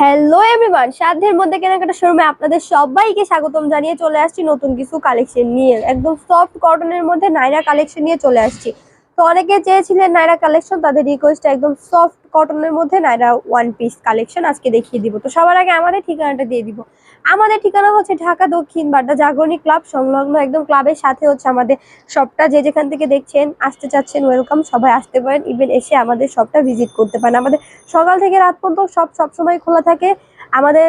Hello everyone সাধ্যের মধ্যে কেনাকাটা শোরুমে আপনাদের সবাইকে স্বাগতম জানিয়ে চলে আসছি নতুন কিছু কালেকশন নিয়ে। একদম সফট কটনের মধ্যে নাইরা কালেকশন নিয়ে চলে আসছি। তো অনেকে চেয়েছিলেন নাইরা কালেকশন তাদের রিকোয়েস্ট একদম সফট কটনের মধ্যে নাইরা ওয়ান পিস কালেকশন আজকে দেখিয়ে দিব। তো সবার আগে আমাদের ঠিকানাটা দিয়ে দিব। আমাদের ঠিকানা হচ্ছে ঢাকা দক্ষিণ বাড্ডা জাগরণী ক্লাব, সংলগ্ন একদম ক্লাবের সাথে হচ্ছে আমাদের শপটা যে যেখান থেকে দেখছেন, আসতে চাচ্ছেন ওয়েলকাম সবাই আসতে পারেন ইভেন এসে আমাদের শপটা ভিজিট করতে পারেন। আমাদের সকাল থেকে রাত পর্যন্ত সব সবসময় খোলা থাকে। আমাদের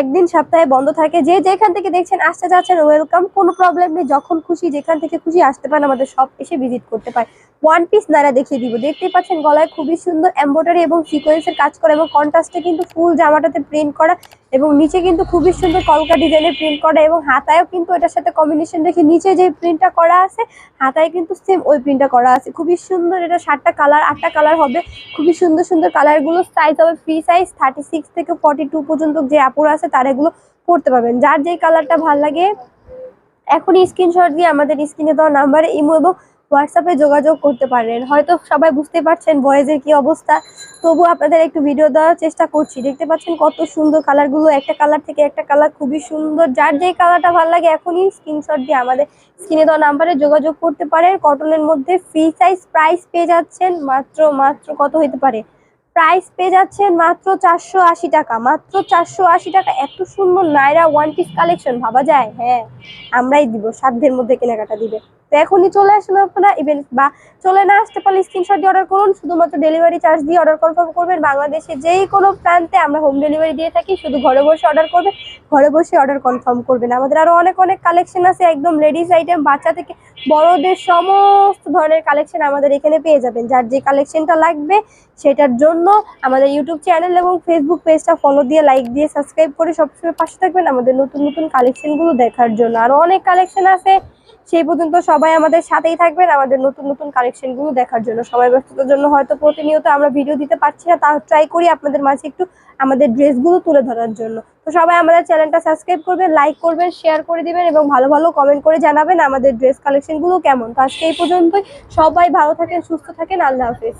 একদিন সপ্তাহে বন্ধ থাকে। যে যেখান থেকে দেখছেন আসতে যাচ্ছেন ওয়েলকাম কোনো প্রবলেম নেই, যখন খুশি, যেখান থেকে খুশি আসতে পারেন, আমাদের সব এসে ভিজিট করতে পারেন। ওয়ান পিস নারা দেখিয়ে দিব। দেখতেই পাচ্ছেন গলায় খুবই সুন্দর এম্ব্রয়ডারি এবং সিকোয়েন্সের কাজ করা এবং কন্ট্রাস্টে কিন্তু ফুল জামাটাতে প্রিন্ট করা এবং নিচে কিন্তু খুবই সুন্দর কলকা ডিজাইনের প্রিন্ট করা এবং হাতায়ও কিন্তু এটার সাথে কম্বিনেশন রেখে নিচে যে প্রিন্টটা করা আছে, হাতায় কিন্তু সেম ওই প্রিন্টটা করা আছে। খুবই সুন্দর এটা সাতটা কালার আটটা কালার হবে। খুবই সুন্দর সুন্দর কালারগুলো সাইজ হবে। ফ্রি সাইজ থার্টি সিক্স থেকে ফর্টি টু পর্যন্ত যে আপুর আছে তারা এগুলো পড়তে পারবেন। যার যেই কালারটা ভালো লাগে, এখনই স্ক্রিনশট দিয়ে আমাদের স্ক্রিনে দেওয়া নাম্বারে ইমো এবং হোয়াটসঅ্যাপে যোগাযোগ করতে পারেন। হয়তো সবাই বুঝতে পারছেন বয়েজের কি অবস্থা। তবু আপনাদের একটু ভিডিও দেওয়ার চেষ্টা করছি। দেখতে পাচ্ছেন কত সুন্দর কালারগুলো একটা কালার থেকে একটা কালার খুবই সুন্দর। যার যেই কালারটা ভালো লাগে, এখনই স্ক্রিনশট দিয়ে আমাদের স্ক্রিনে দেওয়া নাম্বারে যোগাযোগ করতে পারেন। কটনের মধ্যে ফ্রি সাইজ প্রাইস পেয়ে যাচ্ছেন। মাত্র মাত্র কত হতে পারে? প্রাইস পেয়ে যাচ্ছেন মাত্র চারশো আশি টাকা। মাত্র চারশো আশি টাকা, এত সুন্দর নাইরা ওয়ান পিস কালেকশন, ভাবা যায়? হ্যাঁ আমরাই দিব, সাধ্যের মধ্যে কেনাকাটা দিবে। তো এখনই চলে আসুন আপনারা ইভেন বা চলে না আসতে পারলে স্ক্রিনশট দিয়ে অর্ডার করুন, শুধুমাত্র ডেলিভারি চার্জ দিয়ে অর্ডার কনফার্ম করবেন। বাংলাদেশে যেই কোনো প্রান্তে আমরা হোম ডেলিভারি দিয়ে থাকি, শুধু ঘরে বসে অর্ডার করবেন ঘরে বসে অর্ডার কনফার্ম করবেন। আমাদের আরও অনেক অনেক কালেকশন আছে, একদম লেডিস আইটেম বাচ্চা থেকে বড়দের সমস্ত ধরনের কালেকশন আমাদের এখানে পেয়ে যাবেন। যার যে কালেকশনটা লাগবে, সেটার জন্য আমাদের ইউটিউব চ্যানেল এবং ফেসবুক পেজটা ফলো দিয়ে লাইক দিয়ে সাবস্ক্রাইব করে সবসময় পাশে থাকবেন আমাদের নতুন নতুন কালেকশনগুলো দেখার জন্য। আরও অনেক কালেকশন আছে। সেই পর্যন্ত সবাই আমাদের সাথেই থাকবেন আমাদের নতুন নতুন কালেকশনগুলো দেখার জন্য। সবাই ব্যস্ততার জন্য হয়তো প্রতিনিয়ত আমরা ভিডিও দিতে পারছি না তাও ট্রাই করি আপনাদের মাঝে একটু আমাদের ড্রেসগুলো তুলে ধরার জন্য। তো সবাই আমাদের চ্যানেলটা সাবস্ক্রাইব করবেন লাইক করবেন শেয়ার করে দিবেন এবং ভালো ভালো কমেন্ট করে জানাবেন আমাদের ড্রেস কালেকশনগুলো কেমন। তো আজকে এই পর্যন্তই। সবাই ভালো থাকেন, সুস্থ থাকেন। আল্লাহ হাফেজ।